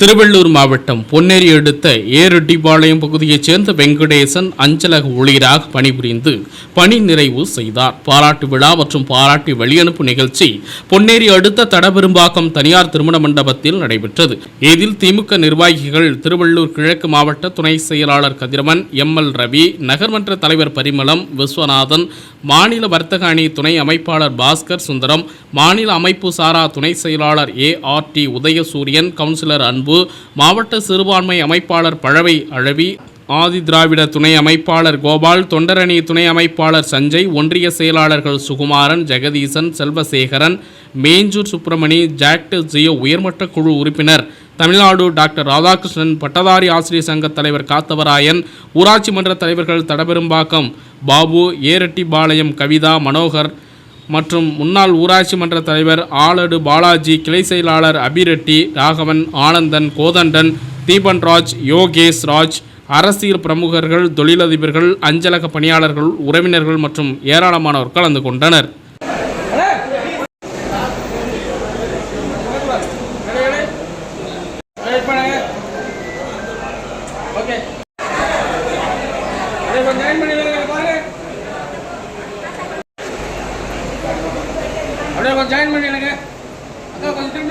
திருவள்ளூர் மாவட்டம் பொன்னேரி அடுத்த ஏரெட்டிபாளையம் பகுதியைச் சேர்ந்த வெங்கடேசன் அஞ்சலக ஊழியராக பணிபுரிந்து பணி நிறைவு செய்தார். பாராட்டு விழா மற்றும் பாராட்டு வெளியனுப்பு நிகழ்ச்சி பொன்னேரி அடுத்த தடபெரும்பாக்கம் தனியார் திருமண மண்டபத்தில் நடைபெற்றது. இதில் திமுக நிர்வாகிகள் திருவள்ளூர் கிழக்கு மாவட்ட துணை செயலாளர் கதிரவன் எம் எல் ரவி நகர்மன்ற தலைவர் பரிமளம் விஸ்வநாதன் மாநில வர்த்தக அணி துணை அமைப்பாளர் பாஸ்கர் சுந்தரம் மாநில அமைப்பு சாரா துணை செயலாளர் A R T Udayasuriyan councillor Anbu மாவட்ட சிறுபான்மை அமைப்பாளர் பழவை அழவி ஆதி திராவிட துணை அமைப்பாளர் கோபால் தொண்டரணி துணை அமைப்பாளர் சஞ்சய் ஒன்றிய செயலாளர்கள் சுகுமாரன் ஜெகதீசன் செல்வசேகரன் மேஞ்சூர் சுப்பிரமணி ஜாக்ட் ஜியோ உயர்மட்ட குழு உறுப்பினர் தமிழ்நாடு டாக்டர் ராதாகிருஷ்ணன் பட்டதாரி ஆசிரியர் சங்க தலைவர் காத்தவராயன் ஊராட்சி மன்ற தலைவர்கள் தடபெரும்பாக்கம் பாபு ஏரட்டிபாளையம் கவிதா மனோகர் மற்றும் முன்னாள் ஊராட்சி மன்ற தலைவர் ஆலடு பாலாஜி கிளை செயலாளர் அபிரெட்டி ராகவன் ஆனந்தன் கோதண்டன் தீபன்ராஜ் யோகேஷ் ராஜ் அரசியல் பிரமுகர்கள் தொழிலதிபர்கள் அஞ்சலக பணியாளர்கள் உறவினர்கள் மற்றும் ஏராளமானோர் கலந்து கொண்டனர். ஓகே கொஞ்சம் ஜாயின் பண்ணிடுங்க அக்கா கொஞ்சம் திரும்ப.